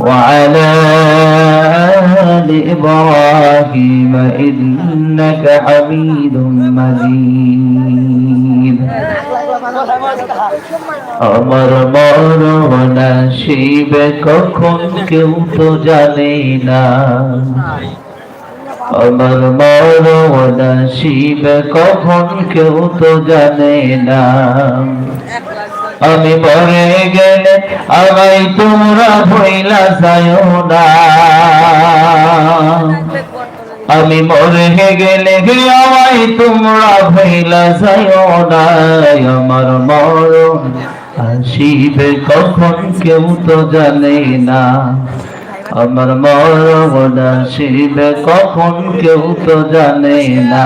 وعلى آل إبراهيم إنك حميد مجيد আমার মরণ শিবে কখন কেউ তো জানে না আমার মরণ শিবে কখন কেউ তো জানে না আমি মরে গেলে আমায় তোমরা ভইলা যায় না। আমি মরে গেলে আমায় তোমরা ভইলা যায় না। আমার মরণ আসিবে কখন কেউ তো জানে না। আমার মরণ আসিবে কখন কেউ তো জানে না।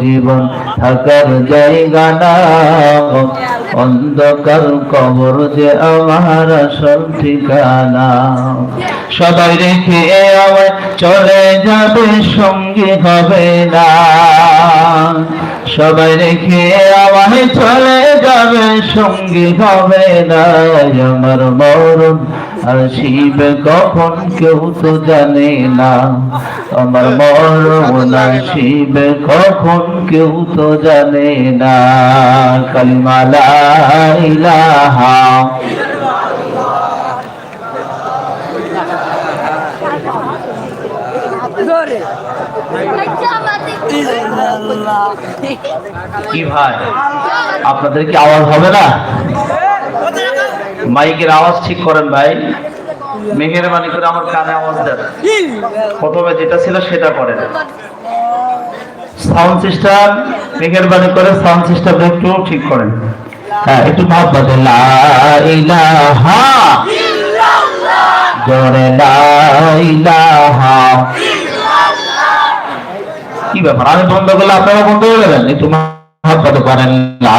জীবন থাকার জায়গা না অন্ধকার কবর যে আমার আসল ঠিকানা। সবাই রেখে আমায় চলে যাবে, সঙ্গে হবে না। সবাই রেখে আমায় চলে যাবে, সঙ্গে হবে না। আমার মরণ আসিবে কখন কেউ তো জানে না। আমার মরণ আসিবে কখন কেউ তো জানে না। কালিমালা ইলাহা। কি ভাই আপনাদের কি আওয়াজ হবে না? মাইকের আওয়াজ ঠিক করেন ভাই। মেঘের মানি করে আমার কানে আওয়াজ দেন। প্রথমে যেটা ছিল সেটা করেন। সাউন্ড সিস্টেম মেঘের বাণী করে সাউন্ড সিস্টেম একটু ঠিক করেন। হ্যাঁ একটু লা ইলাহা জোরে লা ইলাহা। কি ব্যাপার? আমি বন্ধ করলে আপনারা বন্ধ করে দেবেন? একটু মহাব্বত করেন। লা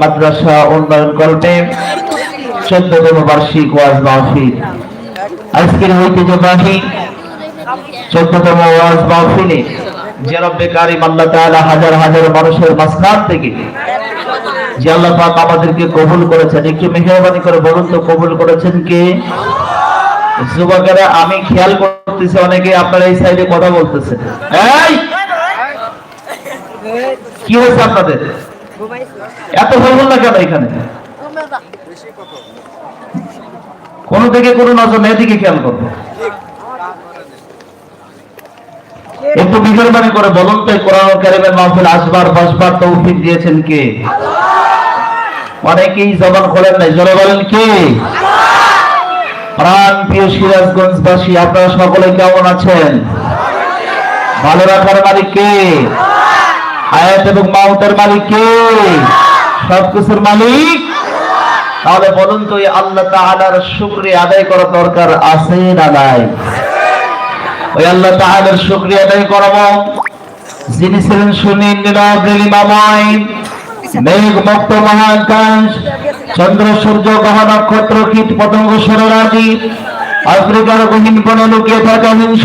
মাদ্রাসা উন্নয়ন কল্পে চোদ্দতম বার্ষিক ওয়াজ মাহফিল। আজকের ঐতিহ্যবাহী চোদ্দতম ওয়াজ মাহফিলে কারিম আল্লাহ তাআলা হাজার হাজার মানুষের থেকে যে আল্লাহ পাক আমাদেরকে কবুল করেছেন, একটু মেহরবানি করে বলুন তো কবুল করেছেন কে? যুবকেরা, আমি খেয়াল করতেছি, অনেকে আপনারা এই সাইডে কথা বলতেছেন। এই! কি হয়েছে আপনাদের? এত না কেন এখানে? কোন দিকে নজর নেই দিকে খেয়াল করব একটু করে বলুন তো কোরআন মাহফিল আসবার, বসবার তৌফিক দিয়েছেন কে? অনেকেই জবান খোলেন নাই, জোরে বলেন কে? প্রাণ প্রিয় আপনারা সকলে কেমন আছেন? ভালো রাখার মালিক কে? হায়াত এবং মাউতের মালিক কে? সবকিছুর মালিক? তাহলে বলুন তো আল্লাহ তাআলার শুকরিয়া আদায় করা দরকার আছে না নাই? ওই আল্লাহ তাআলার শুকরিয়া আদায় করব। যিনি ছিলেন সুনীল, নীরব নীলিমাময় মেঘ মুক্ত মহাকাশ, চন্দ্র, সূর্য, গ্রহ, নক্ষত্র, কীট, পতঙ্গ সররাজি আফ্রিকার গহীন কোন লুকিয়ে থাকা হিংস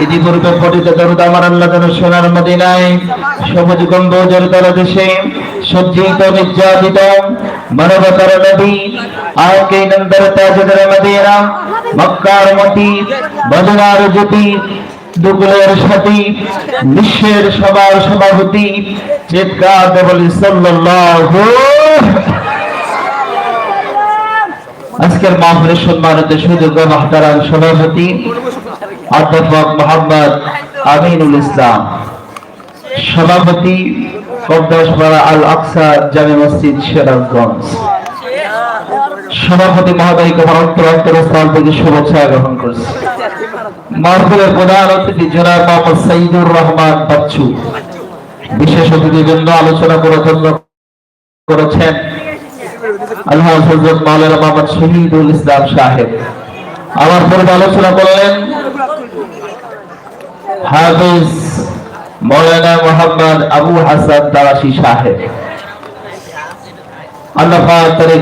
ইতিপূর্বে পঠিত দরুদ আমার আল্লাহ যেন সোনার মদিনায় সবুজ গম্বুজের তলদেশে সজ্জিত, নির্যাতিত, মানবতার নদী আয়কে নন্দর তাজদের মদিনা, মক্কার মতি বদনার জ্যোতি, দুকুলের সাথী, বিশ্বের সবার সভাপতি, চিৎকার বলি সাল্লাল্লাহু আজকের মাহফিলের সম্মানিত সুযোগ্য মাহতারাম সভাপতি অধ্যাপক মোহাম্মদ আমিনুল ইসলাম। সভাপতি কবদাসপাড়া আল আকসা জামে মসজিদ সিরাজগঞ্জ। সভাপতি মহোদয়কে আমার অন্তর অন্তরস্থল থেকে শুভেচ্ছা গ্রহণ করছি। মাহফিলের প্রধান অতিথি জনাব মোহাম্মদ সাইদুর রহমান বাচ্চু। বিশেষ অতিথিবৃন্দ আলোচনা করে ধন্য করেছেন আল্লাহ হজরত মাওলানা মোহাম্মদ শহীদুল ইসলাম সাহেব। আমার পূর্বে আলোচনা করলেন হাফিজ মৌলানা মোহাম্মদ আবু হাসান দারাসি সাহেব। সকলে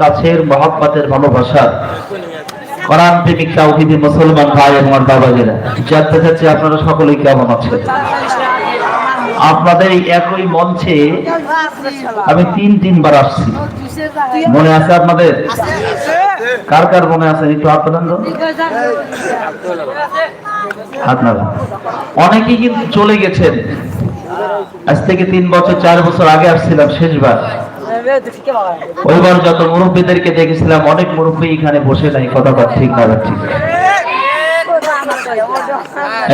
কাছের মুসলমান আপনারা সকলেই কেমন আছেন? আপনাদের একই মঞ্চে আমি তিন তিনবার আসছি। মনে আছে আপনাদের? কার কার মনে আছে? একটু হাত তোলেন তো। অনেকেই কিন্তু চলে গেছেন। আজ থেকে তিন বছর চার বছর আগে আসছিলাম শেষবার। ওইবার যত মুরব্বীদেরকে দেখেছিলাম অনেক মুরব্বী এখানে বসে নাই কথাটা ঠিক না ঠিক।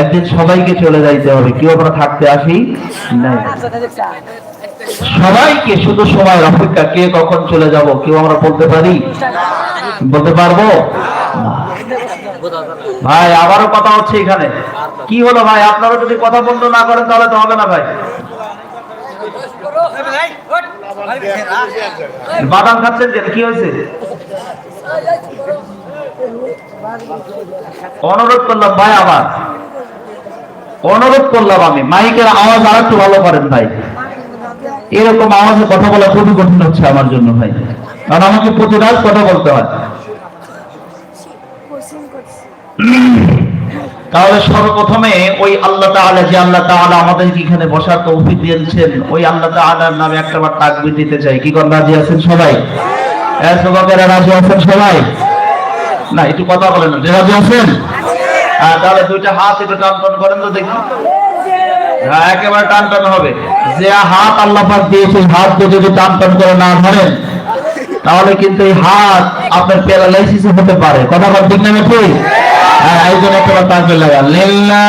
একদিন সবাইকে চলে যাইতে হবে। কেউ আমরা থাকতে আসি নাই। সবাইকে শুধু সময় অপেক্ষা, কে কখন চলে যাব, কেউ আমরা বলতে পারি? বলতে পারব? ভাই, আবারও কথা হচ্ছে এখানে। কি হলো ভাই? আপনারা যদি কথা বন্ধ না করেন, তাহলে তো হবে না ভাই। বাদাম খাচ্ছেন কেন? কি হয়েছে? অনুরোধ করলাম ভাই আবার। অনুরোধ করলাম আমি। মাইকের আওয়াজ আর একটু ভালো করেন ভাই। এরকম আওয়াজে কথা বলা খুবই কঠিন হচ্ছে আমার জন্য ভাই। কারণ আমাকে প্রতিরাত কথা বলতে হয়। তাহলে সর্বপ্রথমে ওই আল্লাহ তাআলা যে আল্লাহ তাআলা আমাদেরকে এখানে বসার তৌফিক দিয়েছেন, ওই আল্লাহ তাআলার নামে একটাবার তাকবীর দিতে চাই। কি কোন রাজি আছেন সবাই? রাজি আছেন সবাই? না, একটু কথা বলেন রাজি আছেন? তাহলে দুইটা হাত একটু টান করেন তো দেখি। হ্যাঁ একেবারে টান টান হবে। যে হাত আল্লাহ পাক দিয়েছে হাত দিয়ে যদি টান টান করে না ধরেন, তাহলে কিন্তু এই হাত আপনার প্যারালাইসিস হতে পারে। কথা বল ঠিক না ঠিক হ্যাঁ এই জন্য একেবারে তাকবে লাগা লিল্লাহ।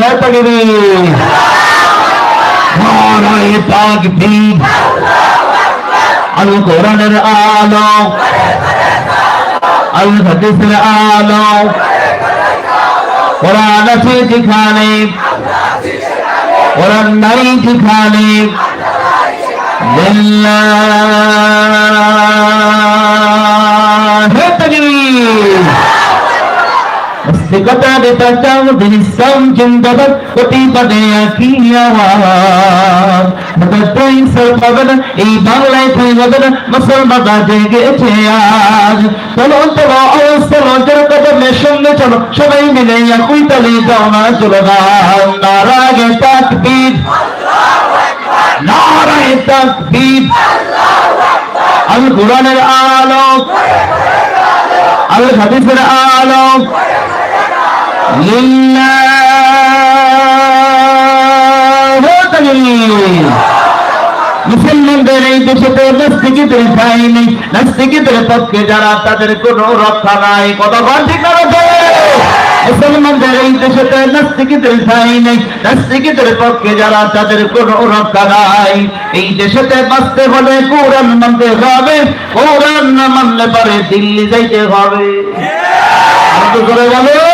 হ্যাঁ তাকবীর। নারায়ে তাকবীর। আল কোরআনের আলো। আল হাদিসের আলো। কোরআন আছে যেখানে ওরা নাই যেখানে লিল্লাহ। তাকবীর স্তিকতারে বাঁচাও দিন ইসলাম জিন্দাবাদ প্রতিবাদে একই আওয়াজ। মদতাই সব হবে না এই বাংলায় ঠাই হবে না মুসলমানরা জেগেছে আজ। চলো চলো চলো যারা কদমের সঙ্গে চলো, সবাই মিলে একই তালে দাও না, চলো গান নারাগে তাকবীর। নারায়ে তাকবীর। আল। কোরআনের আলোক আল। হাদিসের তাকবীর মুসলমানদের এই দেশে তো নাস্তিকদের ঠাই নেই পক্ষে যারা তাদের কোনো রক্ষা নাই? মুসলমানদের এই দেশে তো নাস্তিকদের ঠাই নেই নাস্তিকদের পক্ষে যারা তাদের কোনো রক্ষা নাই, এই দেশেতে বাঁচতে হলে কোরআন মানতে হবে, কোরআন না মানলে পারে দিল্লি যাইতে হবে এই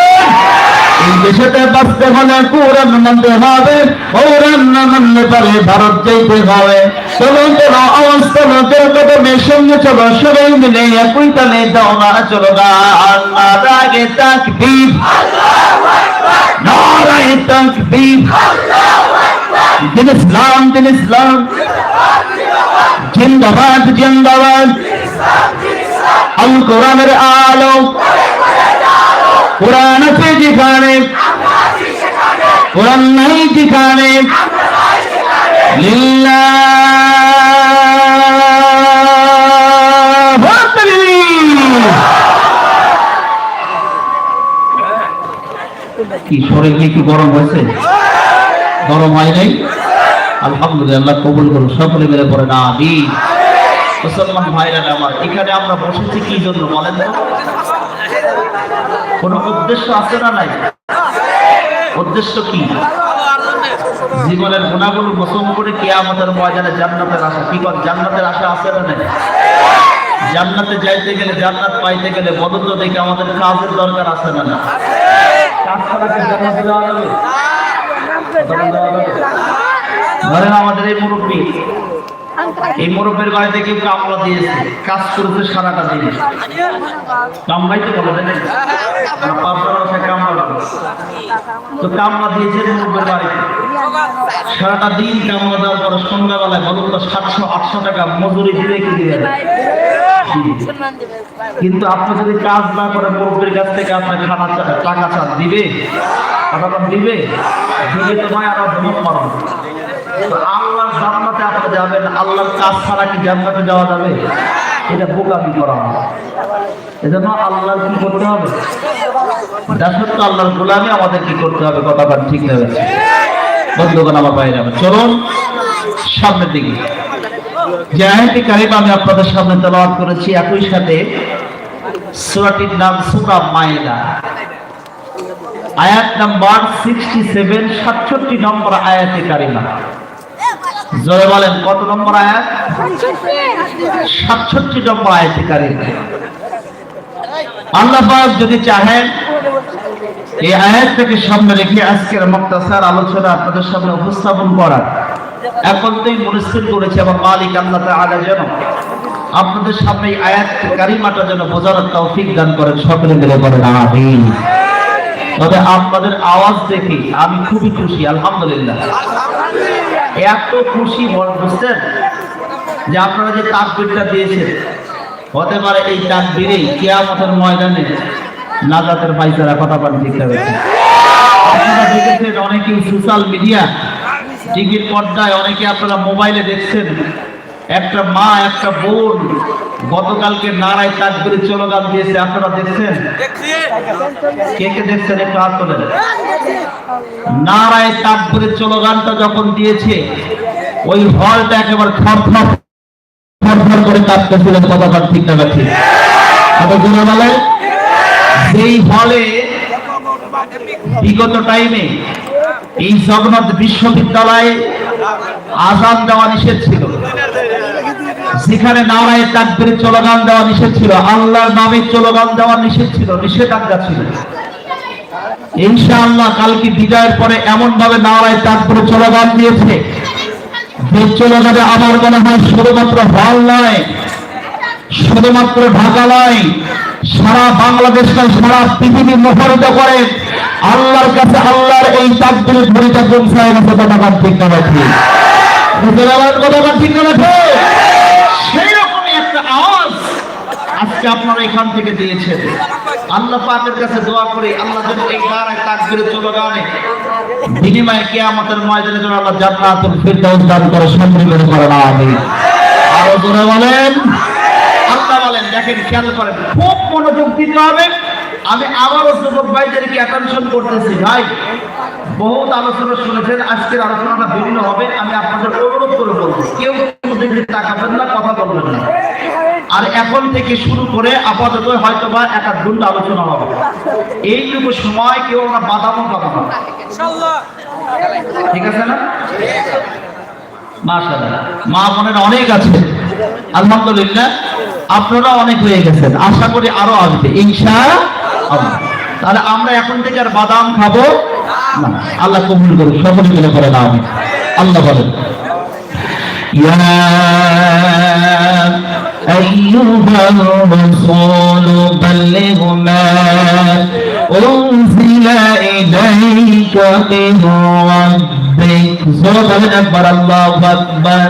দেশেতে বাঁচতে হলে কোরআন মানতে হবে কোরআন না মানলে পারে ভারত যাইতে হবে। চলো চলো আওয়াজ চলো চলো কদমের সঙ্গে চলো, সবাই মিলে একই তালে দাও না, চলো গান নারাগে তাকবীর নারায়ে তাকবীর দিন ইসলাম দিন ইসলাম। জিন্দাবাদ জিন্দাবাদ। আল কোরআনের আলো। কোরআন আছে যেখানে কোরআন নাই যেখানে কি শরীর কি গরম হয়েছে গরম হয় নাই আলহামদুলিল্লাহ কবুল করুন সকলে মিলে পড়ে না আমি মুসলমান ভাইরা আমার এখানে আমরা বসেছি কি জন্য বলেন কোন উদ্দেশ্য আছে না নাই? উদ্দেশ্য কি? জীবনের গুণাগুলো গোসল করে কেয়ামতের ময়দানে জান্নাতের আশা। কি কর, জান্নাতের আশা আছে না নাই? জান্নাতে যাইতে গেলে জান্নাত, পাইতে গেলে বদল দেখে আমাদের কাজের দরকার আছে না না? ধরেন আমাদের এই মুরব্বী এই মুরব্বীর বাড়িতে কেউ কামলা দিয়েছে। কাজ করেছে সারাটা দিন। কামলাই তো বলে কামলা তো কামলা দিয়েছে মুরব্বীর বাড়িতে। সারাটা দিন কামলা দেওয়ার পরে সন্ধ্যাবেলায় বলুন তো সাতশো, আটশো টাকা মজুরি দিলে কি দিবে কিন্তু আপনি যদি কাজ না করে মুরব্বীর কাছ থেকে আপনার খানা টাকা চান, দিবে? দিবে? দিবে তো নয় আরও ধমক মারবে তো আল্লাহর জান্নাতে আপনি যাবেন, আল্লাহর কাজ ছাড়া কি জান্নাতে যাওয়া যাবে? এটা বোকামি করা হবে এজন্য আল্লাহর কি করতে হবে? দাসত্ব আল্লাহর গোলামি আমাদের কি করতে হবে? কথাটা ঠিক নেবে বন্ধুগণ, আমার বাইরে হবে চলুন সামনের দিকে। যে কারিম আমি আপনাদের সামনে তেলাওয়াত করেছি, একই সাথে সূরাটির নাম সূরা মায়েদা। আয়াত নাম্বার 67 67 নম্বর আয়াতে কারিমা। জোরে বলেন, কত নম্বর আয়াত? 67 নম্বর আয়াতে আল্লাহ যদি চাহেন, এই আয়াতটাকে সামনে রেখে আজকের মুক্তাসার আলোচনা আপনাদের সামনে উপস্থাপন করার এখন তোই মনস্থির করেছে আমার মালিক আল্লাহ তাআলা যেন আপনাদের সামনে এই আয়াত কারিমাটা যেন বোঝার তৌফিক দান করেন, সকলে মিলে বলেন, আমিন। তবে আপনাদের আওয়াজ দেখি আমি খুবই খুশি, আলহামদুলিল্লাহ। এত খুশি বল বুঝছেন? যে আপনারা যে তাকবিরটা দিয়েছেন, হতে পারে এই তাকবিরেই কেয়ামতের ময়দানে নাজাতের পাইসারা কথা পান ঠিক হবে। আপনারা দেখেছেন অনেকেই সোশ্যাল মিডিয়া টিভির পর্দায় অনেকে আপনারা মোবাইলে দেখছেন। একটা মা, একটা বোন গতকালকে নারায় তাকবিরের চলগান দিয়েছে, আপনারা দেখছেন? কে কে দেখছেন? একটু হাত তোলেন। নারায় তাকবিরের চলগানটা যখন দিয়েছে, ওই হলটা একেবারে থরথর থরথর করে কাঁপতেছিলেন কতক্ষণ ঠিক না বলে সেই হলে, বিগত টাইমে এই জগন্নাথ বিশ্ববিদ্যালয়ে আজান দেওয়া নিষেধ ছিল। যেখানে নারায় তাকবির চলগান দেওয়া নিষেধ ছিল, আল্লাহর নামে চলগান দেওয়া নিষেধ ছিল, নিষেধাজ্ঞা ছিল। ইনশাআল্লাহ কালকে বিজয়ের পরে এমন ভাবে নারায় তাকবির চলগান দিয়েছে যে চলগানে আমার মনে হয় শুধুমাত্র হল নয় শুধুমাত্র ঢাকা নয়, সারা বাংলাদেশ নয় সারা পৃথিবী মুখরিত করে। আল্লাহর কাছে আল্লাহর এই তাকবির ধরিটা পৌঁছায় গেছে, কথাটা ঠিক না রাখি কথাটা ঠিক না রাখে আজকে আপনারা এখান থেকে দিয়েছেন। আল্লাহ পাকের কাছে দোয়া করি, আল্লাহ যেন এই নারায় তাকবীরে চলে গানে বিনিময়ে কিয়ামতের ময়দানে যেন আল্লাহ জান্নাতুল ফিরদাউস দান করে সমৃদ্ধ করে না আমি আরও জোরে বলেন। আল্লাহ বলেন, দেখেন, খেয়াল করেন, খুব মনোযোগ দিতে হবে। আমি আবারও যুবক ভাইদেরকে অ্যাটেনশন করতেছি। ভাই, বহুত আলোচনা শুনেছেন, আজকের আলোচনাটা ভিন্ন হবে। আমি আপনাদের অনুরোধ করে বলব, কেউ তাকাবেন না, কথা বলবেন না। আর এখন থেকে শুরু করে আপাতত হয়তো বা এক আধ ঘণ্টা আলোচনা হবে। এইটুকু সময় কেউ আমরা বাদামও খাব না ঠিক আছে না? মাশাআল্লাহ। মা বোনের অনেক আছে। আলহামদুলিল্লাহ। আপনারা অনেক হয়ে গেছেন আশা করি আরো আসবে ইনশা আল্লাহ তাহলে আমরা এখন থেকে আর বাদাম খাবো না আল্লাহ কবুল করুন সকলে মিলে করে না আমি আল্লাহ বলেন يا أيها الرسول بلغ ما أنزل إليك من ربك زوجة أكبر الله أكبر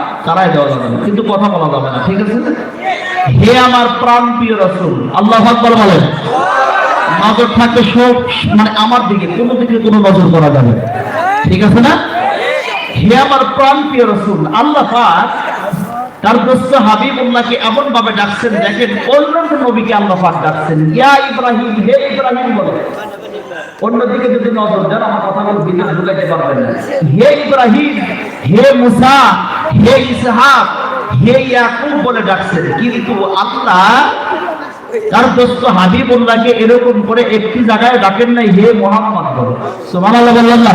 তারাই দেওয়া যাবে না। কিন্তু কথা বলা যাবে না, ঠিক আছে? হে আমার প্রাণ প্রিয় রসুল, আল্লাহ আকবর বলেন। নজর থাকবে সব মানে আমার দিকে, কোনো দিকে কোনো নজর করা যাবে ঠিক আছে না? হে আমার প্রাণ প্রিয় রসুল, আল্লাহ পাক তার দোস্ত হাবিবুল্লাহকে এমন ভাবে ডাকছেন, দেখেন অন্য নবীকে আল্লাহ পাক ডাকছেন। ইয়া ইব্রাহিম, হে ইব্রাহিম বলে। অন্যদিকে যদি নজর দেন, আমার ঢুকাইতে পারবেন হে ইব্রাহিম হে মুসা, হে ইসহাক, হে ইয়াকুব বলে ডাকছেন কিন্তু আল্লাহ তার দোস্ত হাবিবুল্লাহকে এরকম করে একটি জায়গায় ডাকেন নাই, হে মোহাম্মদ বলে। সুবহানাল্লাহ বললাম না।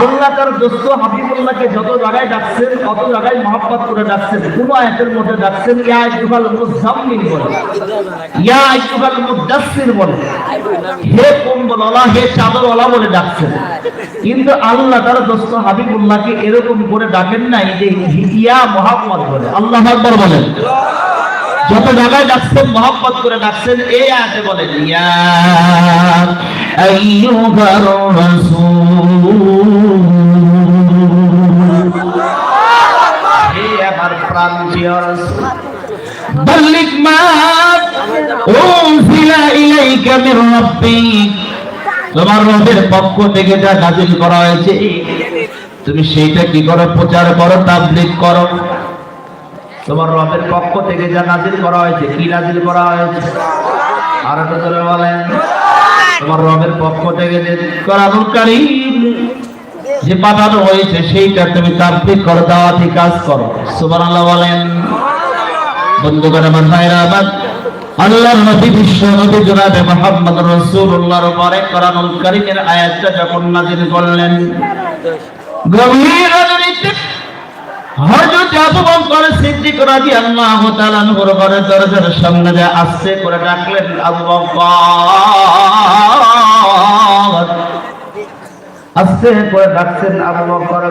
আল্লাহ তার দোস্ত হাবিবুল্লাহকে যত জায়গায় ডাকছেন, কত জায়গায় মহাব্বত করে ডাকছেন কোন আয়াতের মধ্যে ডাকছেন, ইয়া আইয়ুহাল মুজাম্মিল বলে। ইয়া আইয়ুহাল মুদাসসির বলে। হে কম্বলওয়ালা, হে চাদরওয়ালা বলে ডাকছেন। কিন্তু আল্লাহ তার দোস্ত হাবিবুল্লাহকে এরকম করে ডাকেন নাই যে, ইয়া মোহাম্মদ বলে। আল্লাহ আকবার বলেন। যত জায়গায় ডাকছেন, মহব্বত করে ডাকছেন, এই আয়াতে বলেন, ইয়া রাসূল বল্লিক মা উনজিলা ইলাইকা মির রাব্বিক তোমার রবের পক্ষ থেকে যা নাজিল করা হয়েছে তুমি সেইটা কি করো? প্রচার করো তাবলীগ করো। তোমার রবের পক্ষ থেকে যা নাজিল করা হয়েছে কি নাজিল করা হয়েছে? আর বলেন। তোমার রবের পক্ষ থেকে যে কোরআনুল কারীম যে পাঠানো হয়েছে সেইটা তুমি তাবলীগ করো দাওয়াতি কাজ করো। সুবহানাল্লাহ বলেন। বন্ধুগণ আমার ভাইরা আমার আল্লাহর নবী বিশ্ব নবী জনাবে মুহাম্মদ রাসূলুল্লাহর উপরে কোরআনুল কারীমের আয়াতটা যখন নাযিল করলেন গভীর রজনীতে হযরত আবু বকর সিদ্দিক রাদিয়াল্লাহু তাআলা নূর ঘরে দরজার সামনে যা আসছে, করে ডাকলেন, আবু আস্তে করে ডাকছেন, আবু বকর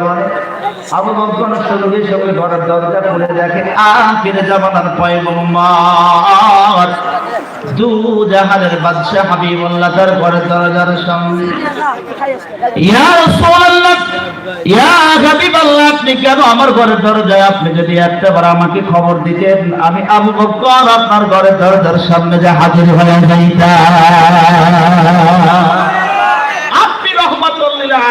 আবু বকর সঙ্গে সঙ্গে ঘরের দরজা খুলে দেখে আখির জামানার পয়গম্বর। দু জাহানের বাদশা হাবিবুল্লাহ তার ঘরের দরজার সামনে, ইয়া রাসূলুল্লাহ, ইয়া হাবিবাল্লাহ, আপনি কেন আমার ঘরের দরজায়, আপনি যদি একটাবার আমাকে খবর দিতেন, আমি আবু বকর আপনার ঘরের দরজার সামনে যে হাজির হয়ে যাইতাম।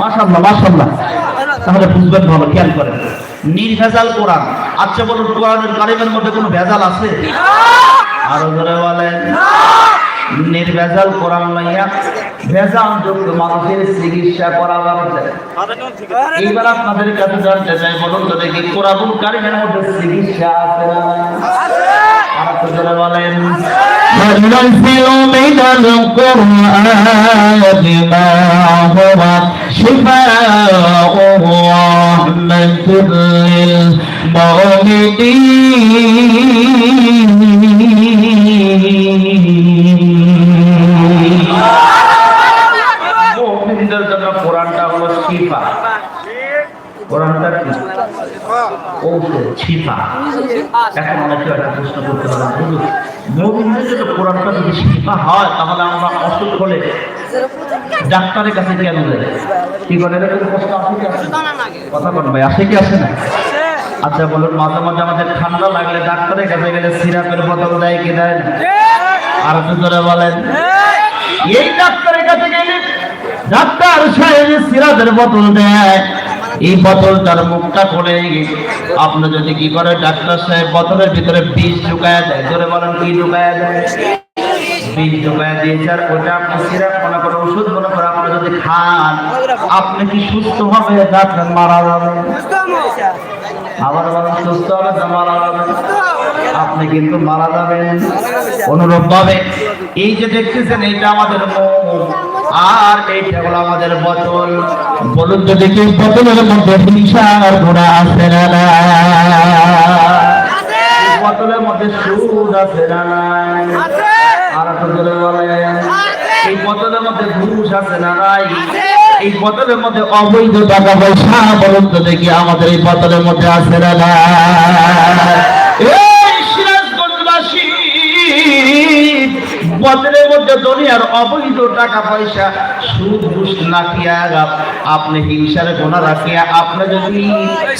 মাশাআল্লাহ মাশাআল্লাহ। তাহলে বুঝবেন ভালো, খেয়াল করেন। নির্ভেজাল কোরআন। আচ্ছা বলুন, কোরআনের কারিমের মধ্যে কোনো ভেজাল আছে? আরও ধরে বলেন। নির্ভেজাল কোরআন লইয়া ভেজাল যুক্ত মানুষের চিকিৎসা করা যাবে এইবার আপনাদের কাছে জানতে চাই, বলুন তো দেখি, কোরআনুল কারিমের মধ্যে চিকিৎসা আছে না বলেন وننزل من القرآن ما هو شفاء ورحمة للمؤمنين ঔষধ এখন অনেকে একটা প্রশ্ন করতে পারেন হুজুর জন্য কোরআনটা যদি শিফা হয় তাহলে আমরা অসুখ হলে ডাক্তারের কাছে কেন যাই? কি বলে? এরকম প্রশ্ন আসে কি আসে কথা বলেন ভাই আসে কি আসে না? আচ্ছা বলুন মাঝে মাঝে আমাদের ঠান্ডা লাগলে ডাক্তারের কাছে গেলে সিরাপের বোতল দেয় কি দেয় আর জোরে বলেন। এই ডাক্তারের কাছে গেলে ডাক্তার সাহেব সিরাপের বোতল দেয়। এই বোতলটার মুখটা খুলে আপনি যদি কি করে ডাক্তার সাহেব বোতলের ভিতরে বিষ ঢুকায় দেয়, জোরে বলেন কি ঢুকায় দেয়? বিষ ঢুকায় দিয়েছে আর ওটা আপনি সিরাপ মনে করে ওষুধ মনে করে যদি খান, আপনি কি সুস্থ হবে? মারা যাবে। আবার বলেন, সুস্থ হবে মারা যাবে। আপনি কিন্তু মারা যাবেন। অনুরূপ ভাবে এই যে দেখতেছেন, এটা আমাদের আর এইটা হলো আমাদের বোতল। বলুন তো দেখি বোতলের মধ্যে হিংসার ঘোড়া আছে না বোতলের মধ্যে সুদ আছে না আর একটু জোরে বলেন। এই বোতলের মধ্যে ঘুষ আছে না নাই? এই বোতলের মধ্যে অবৈধ টাকা পয়সা বলুন তো দেখি আমাদের এই বোতলের মধ্যে আছে না না বোতলের মধ্যে দুনিয়ার অবৈধ টাকা পয়সা সুদ, ঘুষ না খেয়া আপনি হিংসার গোনা রাখিয়া আপনি যদি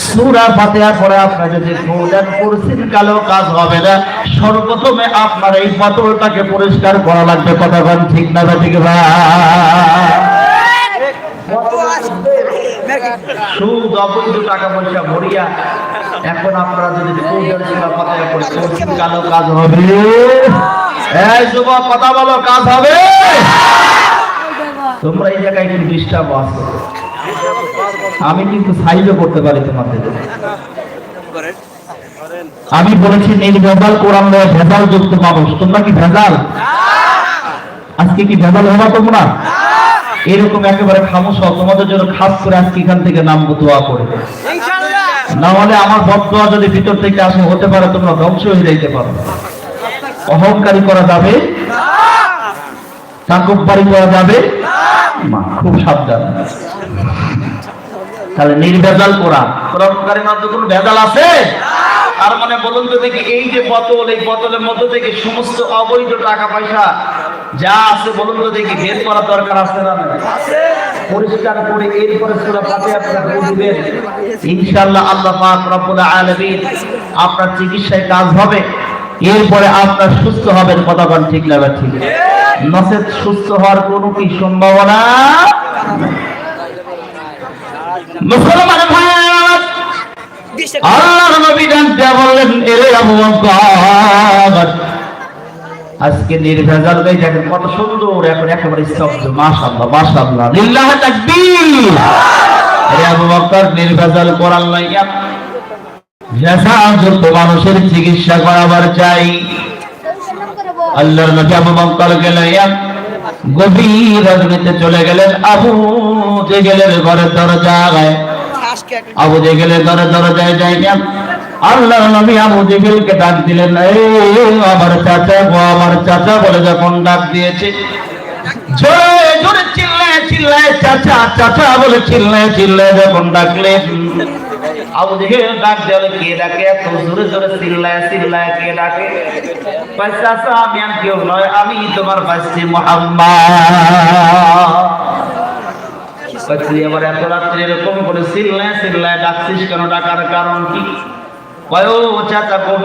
সুরা ফাতেহা পড়ে, আপনি যদি খোদান করছেন কালো কাজ হবে না, সর্বপ্রথমে আপনার এই বোতলটাকে পরিষ্কার করা লাগবে। কথা বল ঠিক না ঠিক বা সুদ অবৈধ টাকা পয়সা ভরিয়া। এখন আপনারা যদি খোদান সুরা ফাতেহা পড়ে করছেন কালো কাজ হবে? এই যুবক কথা বলো কাজ হবে? তোমরা এই জায়গায় একটু ডিস্টার্ব আছো। আমি কিন্তু সাইজও করতে পারি তোমাদের। আমি বলেছি নির্ভেজাল কোরআন ভেজাল যুক্ত মানুষ। তোমরা কি ভেজাল? আজকে কি ভেজাল হবা তোমরা এরকম একেবারে খামোশ তোমাদের জন্য খাস করে আজকে এখান থেকে নামবো দোয়া করে। না হলে আমার বদোয়া যদি ভিতর থেকে আসে হতে পারে তোমরা ধ্বংস হয়ে যাইতে পারো। অহংকারী করা যাবে? তাকব্বারি করা যাবে? না খুব সাবধান। তাহলে নির্ভেজাল কোরআন কোরআনকারীর মধ্যে কোনো ভেজাল আছে? তার মানে বলুন তো দেখি এই যে বোতল এই বোতলের মধ্যে থেকে সমস্ত অবৈধ টাকা পয়সা যা আছে বলুন তো দেখি বের করা দরকার আছে না নাই? পরিষ্কার করে এরপরে সূরা ফাতিহা পড়ে দিবেন ইনশাআল্লাহ আল্লাহ পাক রব্বুল আলামিন আপনার চিকিৎসায় কাজ হবে। এরপরে আপনার সুস্থ হবেন কতক্ষণ ঠিক লাগবে ঠিক? নচেত সুস্থ হওয়ার কোনো কি সম্ভাবনা? মুসলমান ভাই আল্লাহর নবী জানতে বললেন এরে আবু বকর আজকে নির্ভেজাল গাই দেখেন কত সুন্দর, এখন একেবারে স্তব্ধ। মাশাআল্লাহ মাশাআল্লাহ। লিল্লাহ তাকবীর। এরে আবু বকর, নির্ভেজাল কোরআন লাইয়া যথাযথ মানুষের চিকিৎসা করাবার চাই। আল্লাহর নবী আবু বকর গেলেন গভীর রজনীতে চলে গেলেন। আবু জেগেলের ঘরের দরজায়। আবু জেগেলের ঘরের দরজায় আল্লাহর নবী আবু জেগেলকে ডাক দিলেন, এই আমার চাচা গো, আমার চাচা বলে যখন ডাক দিয়েছে, জোরে জোরে চিল্লায় চিল্লায় চাচা চাচা বলে চিল্লায় চিল্লায় যখন ডাকলেন এত এত রাত্রে এরকম করে চিল্লায় চিল্লায় ডাকছিস কেন? ডাকার কারণ কি? কয় ও চাচা কবি